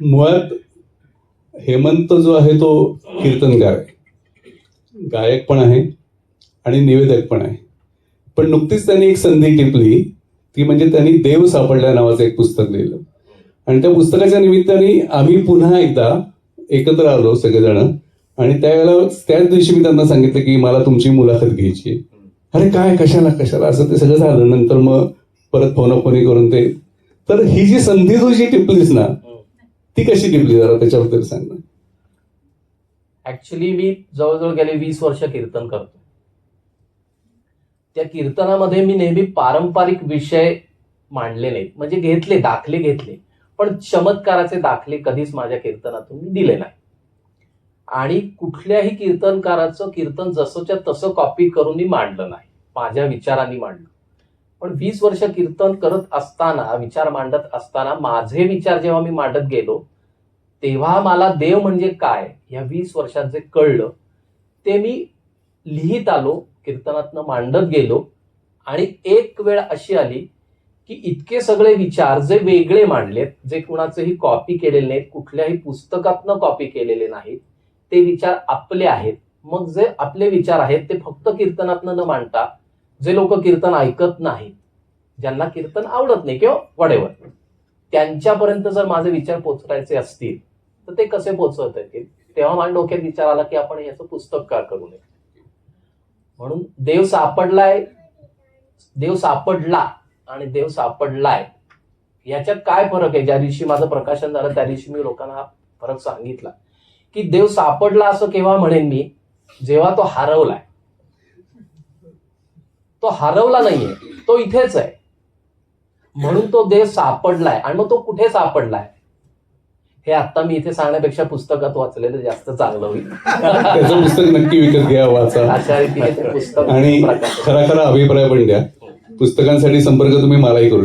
मुळात हेमंत जो आहे तो कीर्तनकार आहे. गायक पण आहे आणि निवेदक पण आहे. पण नुकतीच त्यांनी एक संधी टिपली ती म्हणजे त्यांनी देव सापडल्या नावाचं एक पुस्तक लिहिलं. आणि त्या पुस्तकाच्या निमित्ताने आम्ही पुन्हा एकदा एकत्र आलो सगळेजण. आणि त्यावेळेला त्याच दिवशी मी त्यांना सांगितलं की मला तुमची मुलाखत घ्यायची अरे काय कशाला कशाला? असं ते सगळं झालं. नंतर मग परत फोनाफोनी करून ते. तर ही जी संधी तू जी टिपलीस ना ती कशी टिपली जरा त्याच्याबद्दल सांग ना. ऍक्च्युली मी जवळजवळ गेले वीस वर्ष कीर्तन करतो त्या कीर्तनामध्ये मी नेहमी पारंपरिक विषय मांडले नाहीत. म्हणजे घेतले दाखले घेतले. पण चमत्काराचे दाखले कधीच माझ्या कीर्तनातून मी दिले नाही. आणि कुठल्याही कीर्तनकाराचं कीर्तन जसंच्या तसं कॉपी करून मी मांडलं नाही. माझ्या विचारांनी मांडलं. पण वीस वर्ष कीर्तन करत असताना विचार मांडत असताना माझे विचार जेव्हा मी मांडत गेलो तेव्हा मला देव म्हणजे काय या वीस वर्षात जे कळलं ते मी लिहित आलो कीर्तनातनं मांडत गेलो. आणि एक वेळ अशी आली की इतके सगळे विचार जे वेगळे मांडलेत जे कुणाचेही कॉपी केलेले नाहीत कुठल्याही पुस्तकातनं कॉपी केलेले नाहीत ते विचार आपले आहेत. मग जे आपले विचार आहेत ते फक्त कीर्तनातनं न मांडता जे लोक कीर्तन ऐकत नाहीत ज्यांना कीर्तन आवडत नाही किंवा वडेवर त्यांच्यापर्यंत जर माझे विचार पोचवायचे असतील तर ते कसे पोचवता येतील? तेव्हा माझ्या डोक्यात विचार आला की आपण याचं पुस्तक का करू नये? म्हणून देव सापडलाय देव सापडला आणि देव सापडलाय याच्यात काय फरक आहे? ज्या दिवशी माझं प्रकाशन झालं त्या दिवशी मी लोकांना हा फरक सांगितला की देव सापडला असं केव्हा म्हणेन मी? जेव्हा तो हरवलाय. तो हरवला नाहीये. तो इथेच आहे. म्हणून तो देव सापडलाय आणि मग तो कुठे सापडलाय? हे आता मी इथे सांगण्यापेक्षा पुस्तकात वाचलेलं जास्त चांगलं होईल. त्याचं पुस्तक नक्की विकत घ्या वाचा. अशा रीतीने ते पुस्तक आणि प्रकाशित खरा खरा अभिप्राय पण द्या. पुस्तकांसाठी संपर्क तुम्ही मलाही करू